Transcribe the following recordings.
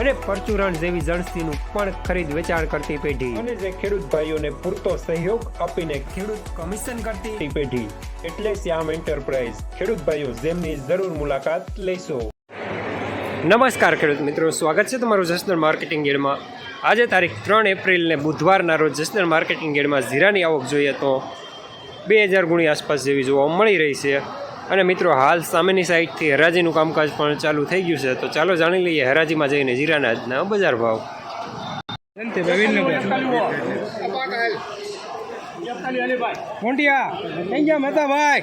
અને પરચુરણ જેવી જણસીનું પણ ખરીદ વેચાણ કરતી પેઢી. અને જે ખેડૂત ભાઈઓને પૂરતો સહયોગ આપીને ખેડૂત કમિશન કરતી પેઢી. એટલે શ્યામ એન્ટરપ્રાઇઝ. ખેડૂત ભાઈઓ જેમની જરૂર મુલાકાત લેશો. નમસ્કાર ખેડૂત મિત્રો સ્વાગત છે તમારું જસનલ માર્કેટિંગ ગેડમાં આજે તારીખ ત્રણ એપ્રિલને બુધવારના રોજ જસનલ માર્કેટિંગ ગેડમાં જીરાની આવક જોઈએ તો બે હજાર ગુણી આસપાસ જેવી જોવા મળી રહી છે. અને મિત્રો, હાલ સામેની સાઈડથી હરાજીનું કામકાજ પણ ચાલુ થઈ ગયું છે. તો ચાલો જાણી લઈએ હરાજીમાં જઈને જીરાના આજના બજાર ભાવ. મોંટિયા, કઈ ગયા મહેતા ભાઈ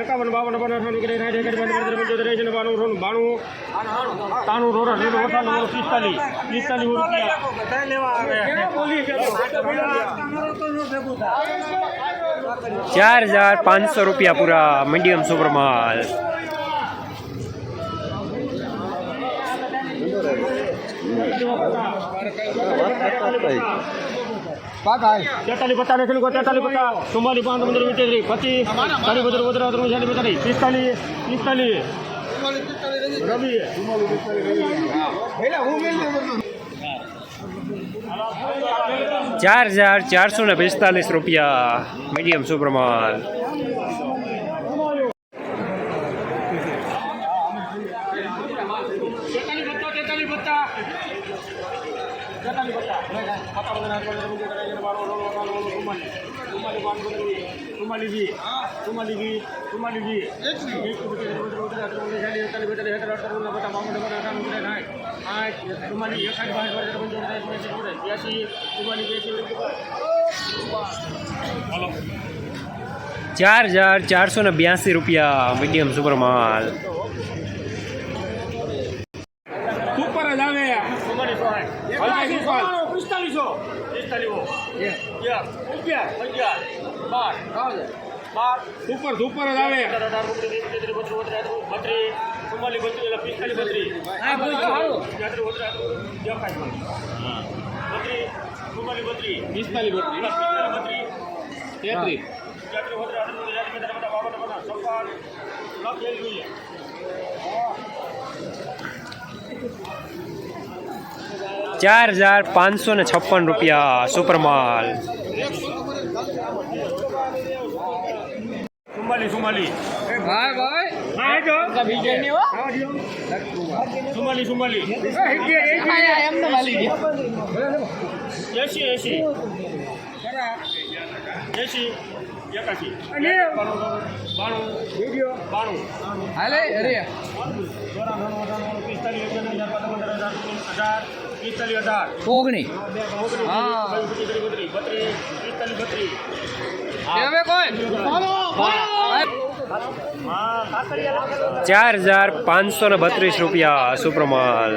એકાવન, બાવન બાણું બાણું. તાણું રોડા રેડો ઓછા પિસ્તાલીસ. પિસ્તાલીસ ચાર હજાર પાંચસો રૂપિયા પૂરા મીડિયમ સુપર માલ. તેતાલીસ પચાસ લખેલું કોઈ તેતાલીસ પચાસ ચુમ્માલીસ પાંચ પંદર વીસ ત્રીસ પચીસ ચાલીસ પચાસ પચાસ ત્રણ ચાલીસ પિસ્તાલીસ પિસ્તાલીસ પિસ્તાલીસ રવિ ચાર હજાર ચારસો ને પિસ્તાલીસ રૂપિયા મીડિયમ સુપર માલ તેતાલીસ પચાસ તેતાલીસ પચાસ તેતાલીસ પચાસ ચુમ્માલીસ વી ચુમ્માલીસ વી ચુમ્માલીસ વી ચાર હજાર ચારસો ને બ્યાસી રૂપિયા મીડિયમ સુપર માલ સુપર જ આવે પિસ્તાલીસો. પિસ્તાલીસો. બાર. બાર. સુપર સુપર જ આવે. ચુમ્માલીસ બત્રીસ પિસ્તાલીસ બત્રીસ. ચુમ્માલીસ બત્રીસ. પિસ્તાલીસ બત્રીસ. બત્રીસ. તેત્રીસ. ચાર હજાર પાંચસો ને છપ્પન રૂપિયા સુપર માલ ચુમ્માલીસ ચુમ્માલીસ ભાઈ ભાઈ હા જો બીજે નહીં હો ચુમ્માલીસ ચુમ્માલીસ એમને વાલી ગયા એસી એસી એસી એકાશી બાણું બાણું હાલે અરે પિસ્તાલીસ હજાર પિસ્તાલીસ હજાર ઓગણી હા બત્રીસ પિસ્તાલીસ ચાર હજાર પાંચસો ને બત્રીસ રૂપિયા સુપર માલ